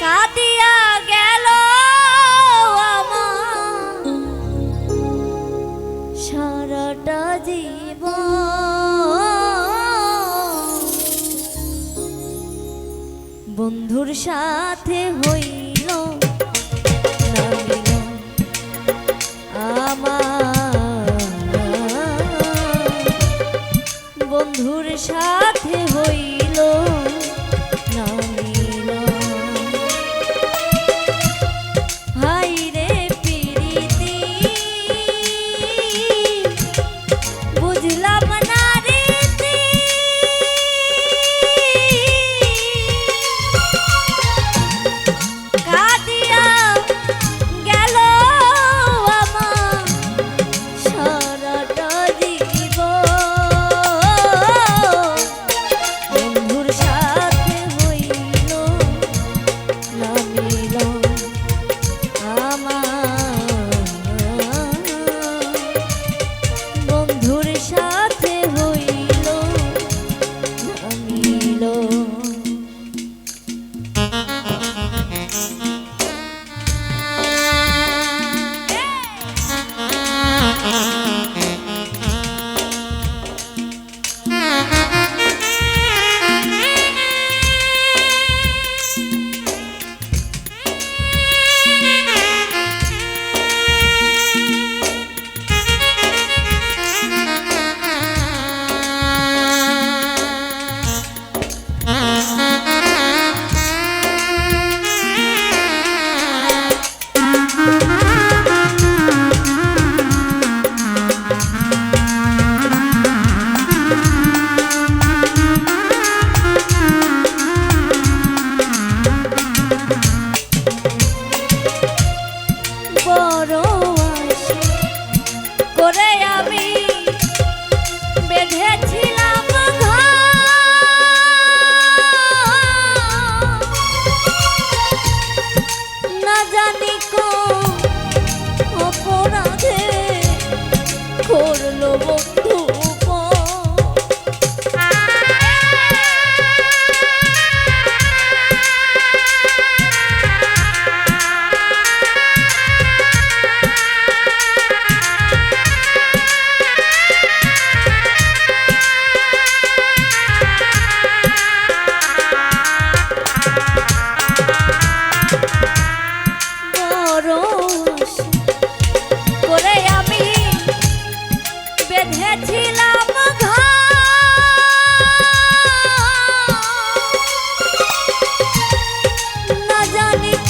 কাঁদিয়া গেল জীবন। বন্ধুর সাথে হই সাথে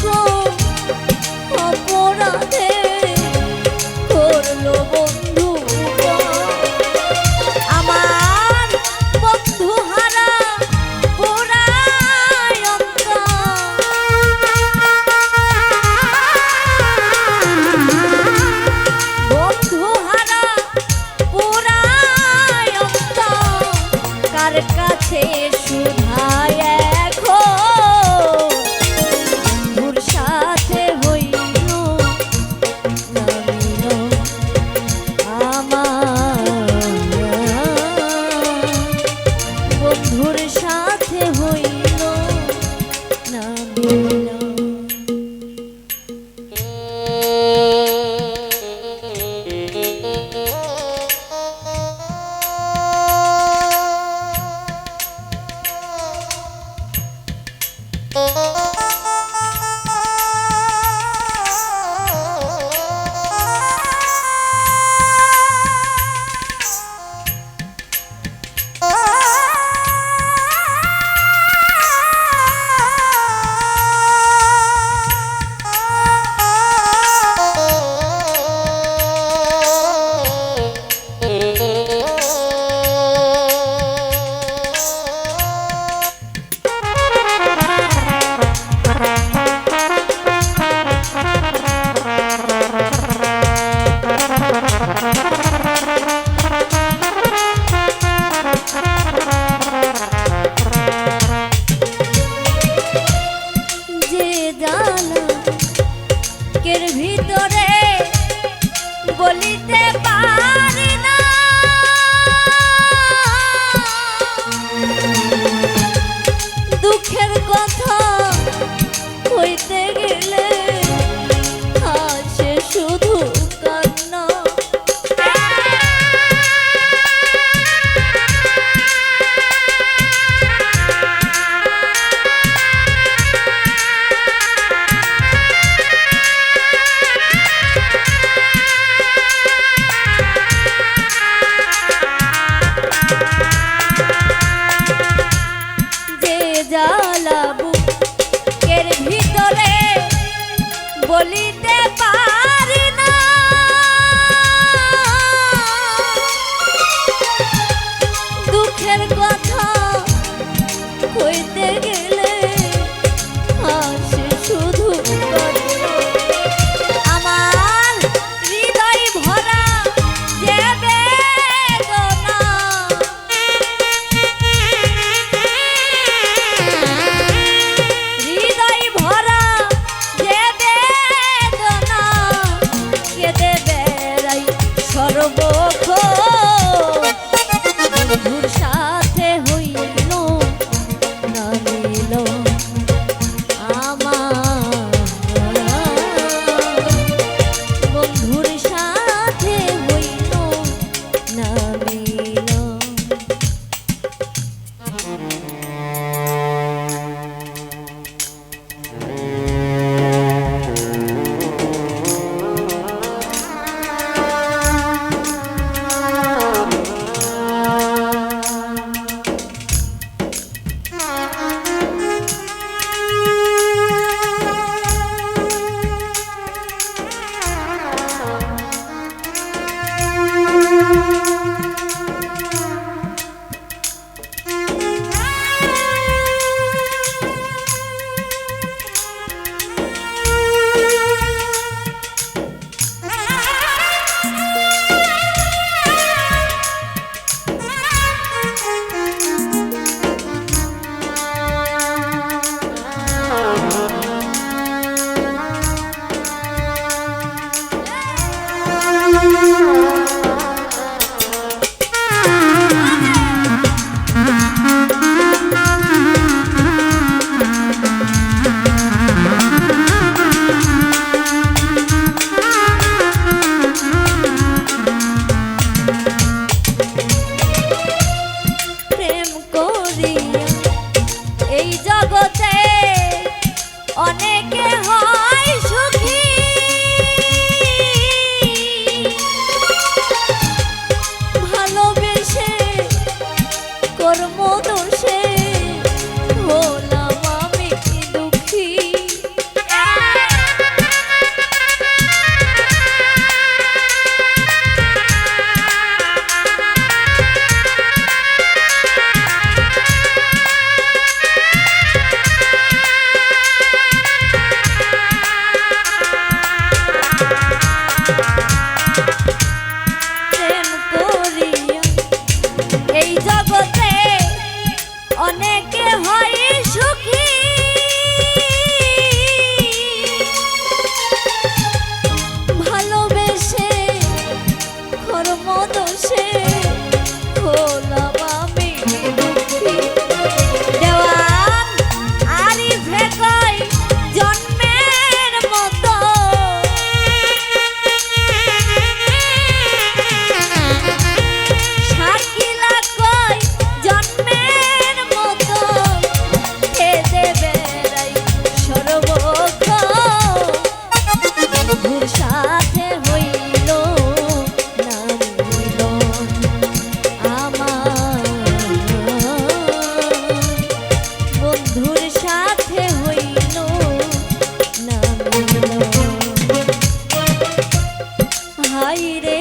control. জানা। কের ভিতরে বলিতে পার? জালাবু এর ভিতরে বলিতে কর্মদোষে মতো ভোলা দোষে ভোলা aire.